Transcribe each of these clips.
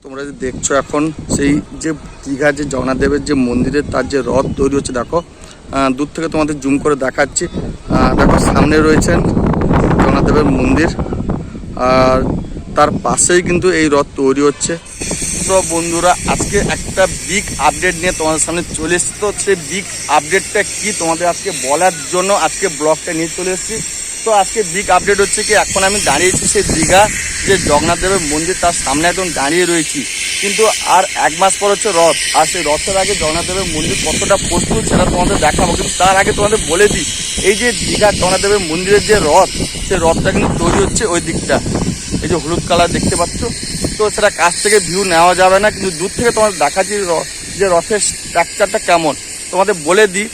তোমরা যে দেখছ এখন সেই যে দীঘা যে জগন্নাথদেবের যে মন্দিরের তার যে রথ তৈরি হচ্ছে, দেখো। দূর থেকে তোমাদের জুম করে দেখাচ্ছি। দেখো, সামনে রয়েছেন জগন্নাথদেবের মন্দির। আর তার পাশেই কিন্তু এই রথ তৈরি হচ্ছে। তো বন্ধুরা, আজকে একটা বিগ আপডেট নিয়ে তোমাদের সামনে চলে এসছি। তো সেই বিগ আপডেটটা কি তোমাদের আজকে বলার জন্য আজকে ব্লগটা নিয়ে চলে এসেছি? তো আজকে বিগ আপডেট হচ্ছে কি, এখন আমি দাঁড়িয়েছি সেই দীঘা, যে জগন্নাথ দেবের মন্দির তার সামনে একদম দাঁড়িয়ে রয়েছি। কিন্তু আর এক মাস পর হচ্ছে রথ, আর সেই রথের আগে জগন্নাথ দেবের মন্দির কতটা প্রস্তুত সেটা তোমাদের দেখাবো, কিন্তু তার আগে তোমাদের বলে দিই, এই যে দীঘা জগন্নাথ দেবের মন্দিরের যে রথ, সেই রথটা কিন্তু তৈরি হচ্ছে ওই দিকটা। এই যে হলুদ কালার দেখতে পাচ্ছ? তো সেটা কাছ থেকে ভিউ নেওয়া যাবে না, কিন্তু দূর থেকে তোমাদের দেখাচ্ছি যে রথের স্ট্রাকচারটা কেমন। তোমাদের বলে দিই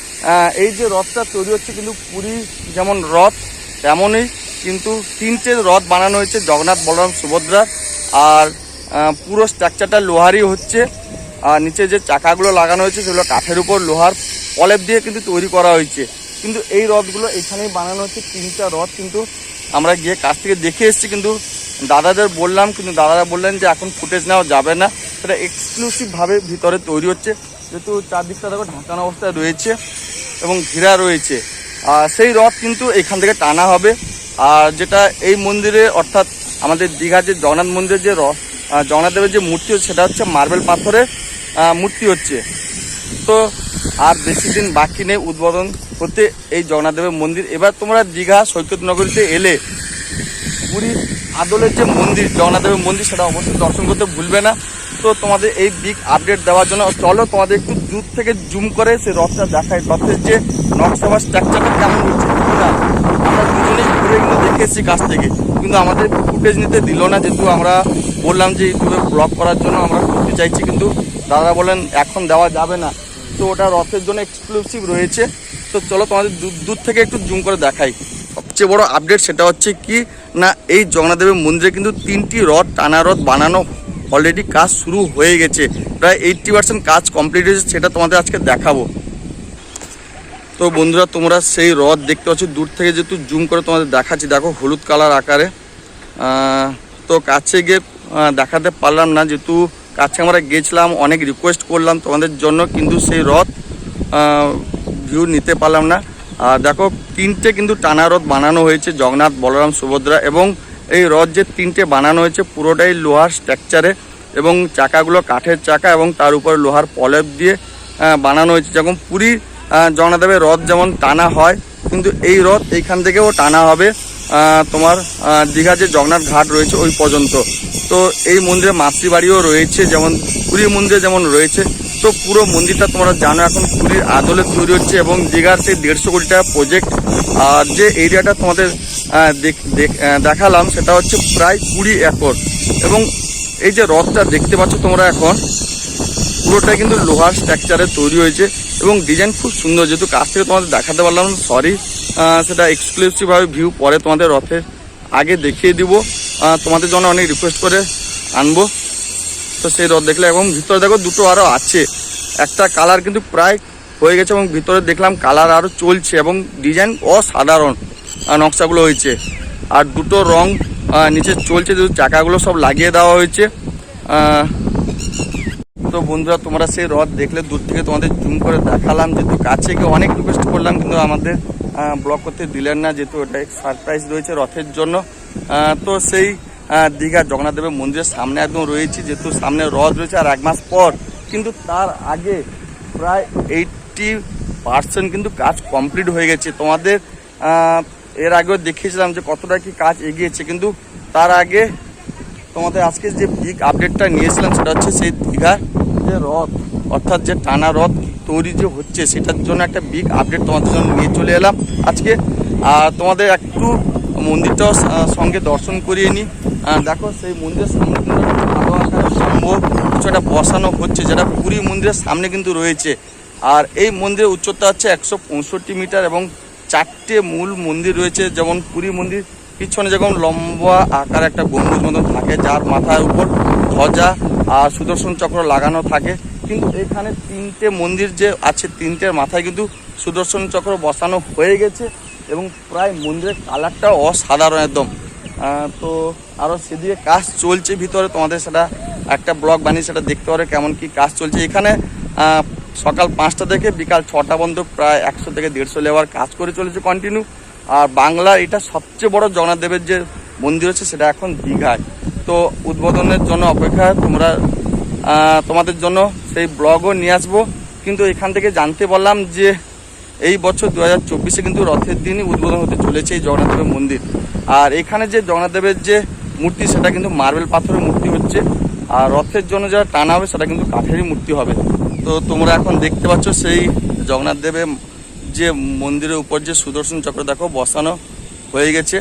এই যে রথটা তৈরি হচ্ছে কিন্তু পুরী যেমন রথ তেমনই কিন্তু তিনটে রথ বানানো হয়েছে, জগন্নাথ, বলরাম, সুভদ্রা আর পুরো স্ট্রাকচারটা লোহারই হচ্ছে। আর নিচে যে চাকাগুলো লাগানো হয়েছে, সেগুলো কাঠের উপর লোহার পলেপ দিয়ে কিন্তু তৈরি করা হয়েছে। কিন্তু এই রথগুলো এখানেই বানানো হচ্ছে, তিনটা রথ কিন্তু আমরা গিয়ে কাছ থেকে দেখে এসেছি, কিন্তু দাদাদের বললাম, কিন্তু দাদারা বললেন যে এখন ফুটেজ নেওয়া যাবে না। সেটা এক্সক্লুসিভভাবে ভিতরে তৈরি হচ্ছে, যেহেতু চারদিকটা দেখো ঢাকানো অবস্থায় রয়েছে এবং ঘেরা রয়েছে। সেই রথ কিন্তু এখান থেকে টানা হবে। আর যেটা এই মন্দিরে অর্থাৎ আমাদের দীঘার যে জগন্নাথ মন্দিরের যে রথ আহ, জগন্নাথ দেবের যে মূর্তি হচ্ছে সেটা হচ্ছে মার্বেল পাথরের মূর্তি হচ্ছে। তো আর বেশি দিন বাকি নেই উদ্বোধন হতে এই জগন্নাথ দেবের মন্দির। এবার তোমরা দীঘা সৈকত নগরীতে এলে পুরীর আদলের যে মন্দির জগন্নাথ দেবের মন্দির সেটা অবশ্যই দর্শন করতে ভুলবে না। তো তোমাদের এই বিগ আপডেট দেওয়ার জন্য চলো তোমাদের একটু দূর থেকে জুম করে সেই রথটা দেখায় রথের যে নকশা বা স্ট্রাকচারটা কেমন হচ্ছে আমরা দুজনেই ঘুরে কিন্তু দেখে এসেছি কাছ থেকে। কিন্তু আমাদের ফুটেজ নিতে দিল না, যেহেতু আমরা বললাম যে ইউটিউবে ব্লগ করার জন্য আমরা করতে চাইছি, কিন্তু দাদা বলেন এখন দেওয়া যাবে না। তো ওটা রথের জন্য এক্সক্লুসিভ রয়েছে। তো চলো তোমাদের দূর দূর থেকে একটু জুম করে দেখাই। সবচেয়ে বড় আপডেট সেটা হচ্ছে কি, না এই জগন্নাথদেবের মন্দিরে কিন্তু তিনটি রথ, টানা রথ বানানো অলরেডি কাজ শুরু হয়ে গেছে। প্রায় এইটটি পার্সেন্ট কাজ কমপ্লিট হয়েছে, সেটা তোমাদের আজকে দেখাবো। তো বন্ধুরা, তোমরা সেই রথ দেখতে পাচ্ছ, দূর থেকে যেহেতু জুম করে তোমাদের দেখাচ্ছি, দেখো হলুদ কালার আকারে। তো কাছে গিয়ে দেখাতে পারলাম না, যেহেতু কাছে আমরা গেছিলাম, অনেক রিকোয়েস্ট করলাম তোমাদের জন্য, কিন্তু সেই রথ ভিউ নিতে পারলাম না। আর দেখো, তিনটে কিন্তু টানা রথ বানানো হয়েছে, জগন্নাথ, বলরাম, সুভদ্রা এবং এই রথ যে তিনটে বানানো হয়েছে, পুরোটাই লোহার স্ট্রাকচারে এবং চাকাগুলো কাঠের চাকা এবং তার উপর লোহার পলেপ দিয়ে বানানো হয়েছে। যেমন পুরী জগন্নাথদেবের রথ যেমন টানা হয়, কিন্তু এই রথ এইখান থেকেও টানা হবে তোমার দীঘা যে জগন্নাথ ঘাট রয়েছে ওই পর্যন্ত। তো এই মন্দিরে মাতৃবাড়িও রয়েছে, যেমন পুরী মন্দিরে যেমন রয়েছে, তো পুরো মন্দিরটা তোমরা জানো এখন পুরীর আদলে তৈরি হচ্ছে এবং দীঘার সেই দেড়শো কোটি টাকা প্রজেক্ট আর যে এরিয়াটা তোমাদের দেখালাম, সেটা হচ্ছে প্রায় কুড়ি একর। এবং এই যে রথটা দেখতে পাচ্ছ তোমরা এখন, পুরোটাই কিন্তু লোহার স্ট্রাকচারে তৈরি হয়েছে এবং ডিজাইন খুব সুন্দর। যেহেতু কাছ থেকে তোমাদের দেখাতে পারলাম সরি সেটা এক্সক্লুসিভভাবে ভিউ পরে তোমাদের রথের আগে দেখিয়ে দিব। তোমাদের জন্য অনেক রিকোয়েস্ট করে আনব। তো সেই রথ দেখলে এবং ভিতরে দেখো দুটো আরও আছে। একটা কালার কিন্তু প্রায় হয়ে গেছে এবং ভিতরে দেখলাম কালার আরও চলছে এবং ডিজাইন অসাধারণ। নকশাগুলো হয়েছে। আর দুটো রং নিচে চলছে যেহেতু চাকাগুলো সব লাগিয়ে দেওয়া হয়েছে। তো বন্ধুরা, তোমরা সেই রথ দেখলে দূর থেকে তোমাদের জুম করে দেখালাম, যেহেতু কাছে গিয়ে অনেক রিকোয়েস্ট করলাম, কিন্তু আমাদের ব্লক করতে দিলেন না, যেহেতু ওটা সারপ্রাইজ রয়েছে রথের জন্য। তো সেই দীঘা জগন্নাথ দেবের মন্দিরের সামনে একদম রয়েছি, যেহেতু সামনে রথ রয়েছে আর এক মাস পর, কিন্তু তার আগে প্রায় এইটটি পার্সেন্ট কিন্তু কাজ কমপ্লিট হয়ে গেছে। তোমাদের এর আগেও দেখিয়েছিলাম যে কতটা কি কাজ এগিয়েছে, কিন্তু তার আগে তোমাদের আজকে যে বিগ আপডেটটা নিয়েছিলাম সেটা হচ্ছে সেই দীঘার যে রথ, অর্থাৎ যে টানা রথ তৈরি যে হচ্ছে সেটার জন্য একটা বিগ আপডেট তোমাদের জন্য নিয়ে চলে এলাম আজকে। আর তোমাদের একটু মন্দিরটাও সঙ্গে দর্শন করিয়ে নিই। দেখো সেই মন্দিরের সামনে কিন্তু ভালো আকারের স্তম্ভ কিছু একটা বসানো হচ্ছে, যেটা পুরী মন্দিরের সামনে কিন্তু রয়েছে। আর এই মন্দিরের উচ্চতা হচ্ছে একশো পঁয়ষট্টি মিটার এবং চারটে মূল মন্দির রয়েছে, যেমন পুরী মন্দির, পিছনে যেমন লম্বা আকার একটা গম্বুজ মতন থাকে, যার মাথার উপর ধ্বজা আর সুদর্শন চক্র লাগানো থাকে। কিন্তু এখানে তিনটে মন্দির যে আছে, তিনটের মাথায় কিন্তু সুদর্শন চক্র বসানো হয়ে গেছে এবং প্রায় মন্দিরের কালারটা অসাধারণ একদম। তো আরও সেদিকে কাজ চলছে ভিতরে, তোমাদের সেটা একটা ব্লগ বানিয়ে সেটা দেখতে পারো কেমন কি কাজ চলছে। এখানে সকাল পাঁচটা থেকে বিকাল ছটা পর্যন্ত প্রায় একশো থেকে দেড়শো লেবার কাজ করে চলেছে কন্টিনিউ আর বাংলার এটা সবচেয়ে বড় জগন্নাথ দেবের যে মন্দির হচ্ছে সেটা এখন দীঘায়। তো উদ্বোধনের জন্য অপেক্ষা, তোমরা তোমাদের জন্য সেই ব্লগও নিয়ে আসব। কিন্তু এখান থেকে জানতে পারলাম যে এই বছর দু হাজার চব্বিশে কিন্তু রথের দিনই উদ্বোধন হতে চলেছে এই জগন্নাথ দেবের মন্দির। আর এখানে যে জগন্নাথ দেবের যে মূর্তি, সেটা কিন্তু মার্বেল পাথরের মূর্তি হচ্ছে। আর রথের জন্য যারা টানা হবে, সেটা কিন্তু কাঠেরই মূর্তি হবে। তো তোমরা এখন দেখতে পাচ্ছ সেই জগন্নাথ দেবের যে মন্দিরের উপর যে সুদর্শন চক্র, দেখো বসানো হয়ে গেছে।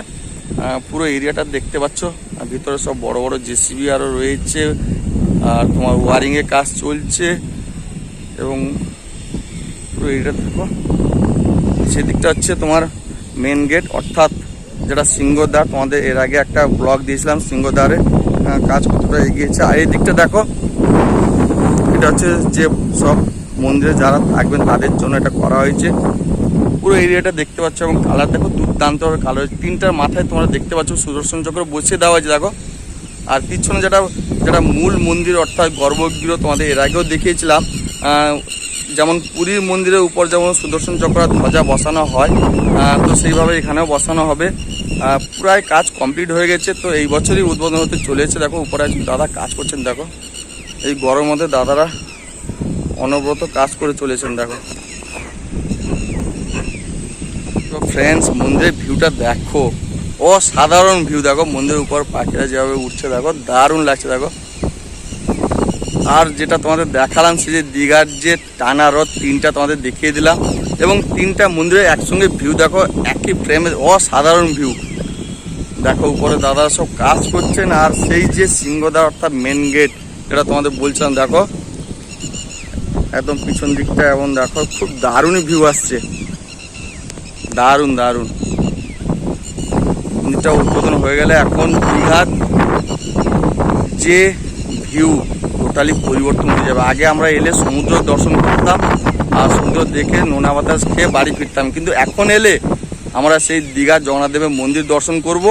পুরো এরিয়াটা দেখতে পাচ্ছ। ভিতরে সব বড় বড় জেসিবি আরও রয়েছে। আর তোমার ওয়ারিংয়ের কাজ চলছে। এবং পুরো এরিয়াটা দেখো। সেদিকটা হচ্ছে তোমার মেন গেট অর্থাৎ যেটা সিংহদ্বার। তোমাদের এর আগে একটা ব্লগ দিয়েছিলাম সিংহদ্বারে। কাজ কতটা এগিয়েছে। আর এই দিকটা দেখো এটা হচ্ছে যে সব মন্দিরে যারা থাকবেন তাদের জন্য এটা করা হয়েছে। পুরো এরিয়াটা দেখতে পাচ্ছ এবং কালার দেখো দুর্দান্ত কালার তিনটার মাথায় তোমরা দেখতে পাচ্ছ সুদর্শন চক্র বসিয়ে দেওয়া হয়েছে, দেখো। আর পিছনে যেটা যেটা মূল মন্দির, অর্থাৎ গর্ভগৃহ তোমাদের এর আগেও দেখিয়েছিলাম যেমন পুরীর মন্দিরের উপর যেমন সুদর্শন চক্র ধ্বজা বসানো হয় তো সেইভাবে এখানেও বসানো হবে। প্রায় কাজ কমপ্লিট হয়ে গেছে, তো এই বছরই উদ্বোধন হতে চলেছে, দেখো, উপরে দাদা কাজ করছেন, দেখো। এই গরমের মধ্যে দাদারা অনবরত কাজ করে চলেছেন, দেখো। তো ফ্রেন্ডস মন্দিরের ভিউটা দেখো। অসাধারণ ভিউ দেখো। মন্দিরের উপর পাখিরা যেভাবে উঠছে, দেখো। দারুণ লাগছে, দেখো। আর যেটা তোমাদের দেখালাম সে যে দীঘার যে টানা রথ, তিনটা তোমাদের দেখিয়ে দিলাম। এবং তিনটা মন্দিরে একসঙ্গে ভিউ দেখো। একই ফ্রেমে অসাধারণ ভিউ দেখো, উপরে দাদারা সব কাজ করছেন, আর সেই যে সিংহদ্বার, অর্থাৎ মেন গেট যেটা তোমাদের বলছিলাম, দেখো। একদম পিছন দিকটা এমন দেখো, খুব দারুণই ভিউ আসছে। দারুণ দারুণ। মন্দিরটা উদ্বোধন হয়ে গেলে এখন দীঘার যে ভিউ টোটালি পরিবর্তন হয়ে যাবে। আগে আমরা এলে সমুদ্র দর্শন করতাম, আর সমুদ্র দেখে নোনা বাতাস খেয়ে বাড়ি ফিরতাম। কিন্তু এখন এলে আমরা সেই দীঘার জগন্নাথ দেবের মন্দির দর্শন করব,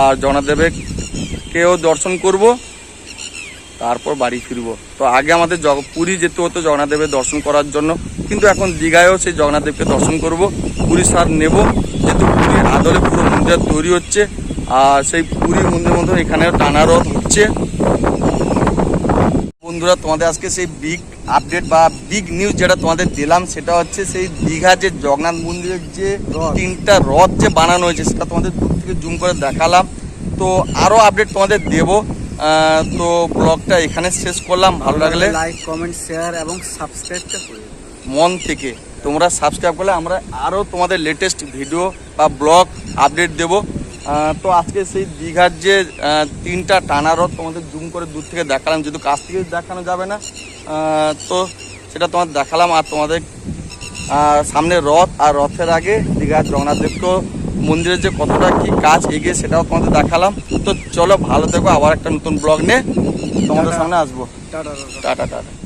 আর জগন্নাথ দেবেরকেও দর্শন করব তারপর বাড়ি ফিরবো। তো আগে আমাদের জগ পুরী যেতে হতো জগন্নাথ দেবের দর্শন করার জন্য। কিন্তু এখন দীঘায়ও সেই জগন্নাথ দেবকে দর্শন করব পুরী স্বাদ নেব। যেহেতু পুরীর আদলে পুরো মন্দির তৈরি হচ্ছে আর সেই পুরীর মন্দির মতো এখানেও টানা রথ হচ্ছে। বন্ধুরা তোমাদের আজকে সেই বিগ আপডেট বা বিগ নিউজ যেটা তোমাদের দিলাম সেটা হচ্ছে সেই দীঘা যে জগন্নাথ মন্দিরের যে। তিনটা রথ যে বানানো হয়েছে সেটা তোমাদের দূর থেকে জুম করে দেখালাম। তো আরও আপডেট তোমাদের দেবো। তো ব্লগটা এখানে শেষ করলাম। ভালো লাগলে লাইক কমেন্ট শেয়ার এবং সাবস্ক্রাইবটা করে মন থেকে। তোমরা সাবস্ক্রাইব করলে আমরা আরও তোমাদের লেটেস্ট ভিডিও বা ব্লগ আপডেট দেব। তো আজকে সেই দীঘার যে তিনটা টানা রথ তোমাদের জুম করে দূর থেকে দেখালাম। যেহেতু কাছ থেকে দেখানো যাবে না তো সেটা তোমাদের দেখালাম। আর তোমাদের সামনে রথ আর রথের আগে দীঘার জগন্নাথ দেবকে মন্দিরের যে কতটা কি কাজ এগিয়ে সেটাও তোমাদের দেখালাম। তো চলো ভালো থেকো আবার একটা নতুন ব্লগ নিয়ে তোমাদের সামনে আসব। Ta ta.